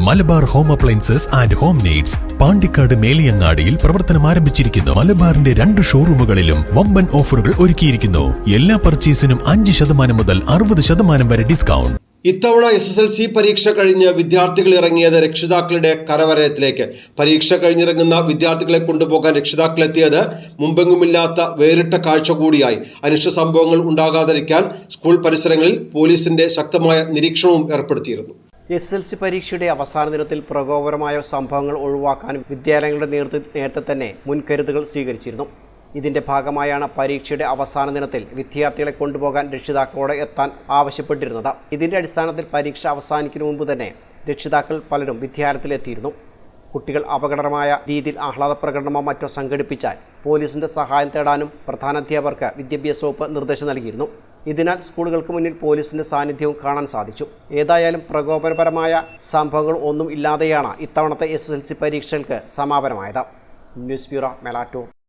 Malabar home appliances and home needs Pandikkad മേലിയങ്ങാടിയിൽ പ്രവർത്തനം ആരംഭിച്ചിരിക്കുന്നു. മലബാറിന്റെ രണ്ട് ഷോറൂമുകളിലും വമ്പൻ ഓഫറുകൾ ഒരുക്കിയിരിക്കുന്നു. എല്ലാ പർച്ചേസിനും അഞ്ച് ശതമാനം മുതൽ അറുപത് ശതമാനം വരെ ഡിസ്കൗണ്ട്. ഇത്തവണ എസ് എസ് എൽ സി പരീക്ഷ കഴിഞ്ഞ് വിദ്യാർത്ഥികൾ ഇറങ്ങിയത് രക്ഷിതാക്കളുടെ കരവരയത്തിലേക്ക്. പരീക്ഷ കഴിഞ്ഞിറങ്ങുന്ന വിദ്യാർത്ഥികളെ കൊണ്ടുപോകാൻ രക്ഷിതാക്കൾ എത്തിയത് മുമ്പെങ്ങുമില്ലാത്ത വേറിട്ട കാഴ്ച കൂടിയായി. അനിഷ്ട സംഭവങ്ങൾ ഉണ്ടാകാതിരിക്കാൻ സ്കൂൾ പരിസരങ്ങളിൽ പോലീസിന്റെ ശക്തമായ നിരീക്ഷണവും ഏർപ്പെടുത്തിയിരുന്നു. എസ് എൽ സി പരീക്ഷയുടെ അവസാന ദിനത്തിൽ പ്രകോപനമായ സംഭവങ്ങൾ ഒഴിവാക്കാനും വിദ്യാലയങ്ങളുടെ നേതൃത്വത്തിൽ നേരത്തെ തന്നെ മുൻകരുതലുകൾ സ്വീകരിച്ചിരുന്നു. ഇതിന്റെ ഭാഗമായാണ് പരീക്ഷയുടെ അവസാന ദിനത്തിൽ വിദ്യാർത്ഥികളെ കൊണ്ടുപോകാൻ രക്ഷിതാക്കളോട് എത്താൻ ആവശ്യപ്പെട്ടിരുന്നത്. ഇതിന്റെ അടിസ്ഥാനത്തിൽ പരീക്ഷ അവസാനിക്കുന്നതിന് മുമ്പ് തന്നെ രക്ഷിതാക്കൾ പലരും വിദ്യാലയത്തിലെത്തിയിരുന്നു. കുട്ടികൾ അപകടകരമായ രീതിയിൽ ആഹ്ലാദ പ്രകടനമോ മറ്റോ സംഘടിപ്പിച്ചാൽ പോലീസിന്റെ സഹായം തേടാനും പ്രധാനാധ്യാപകർക്ക് വിദ്യാഭ്യാസ വകുപ്പ് നിർദ്ദേശം നൽകിയിരുന്നു. ഇതിനാൽ സ്കൂളുകൾക്ക് മുന്നിൽ പോലീസിന്റെ സാന്നിധ്യവും കാണാൻ സാധിച്ചു. ഏതായാലും പ്രകോപനപരമായ സംഭവങ്ങൾ ഒന്നും ഇല്ലാതെയാണ് ഇത്തവണത്തെ എസ് പരീക്ഷകൾക്ക് സമാപനമായത്. News bureau Melattur.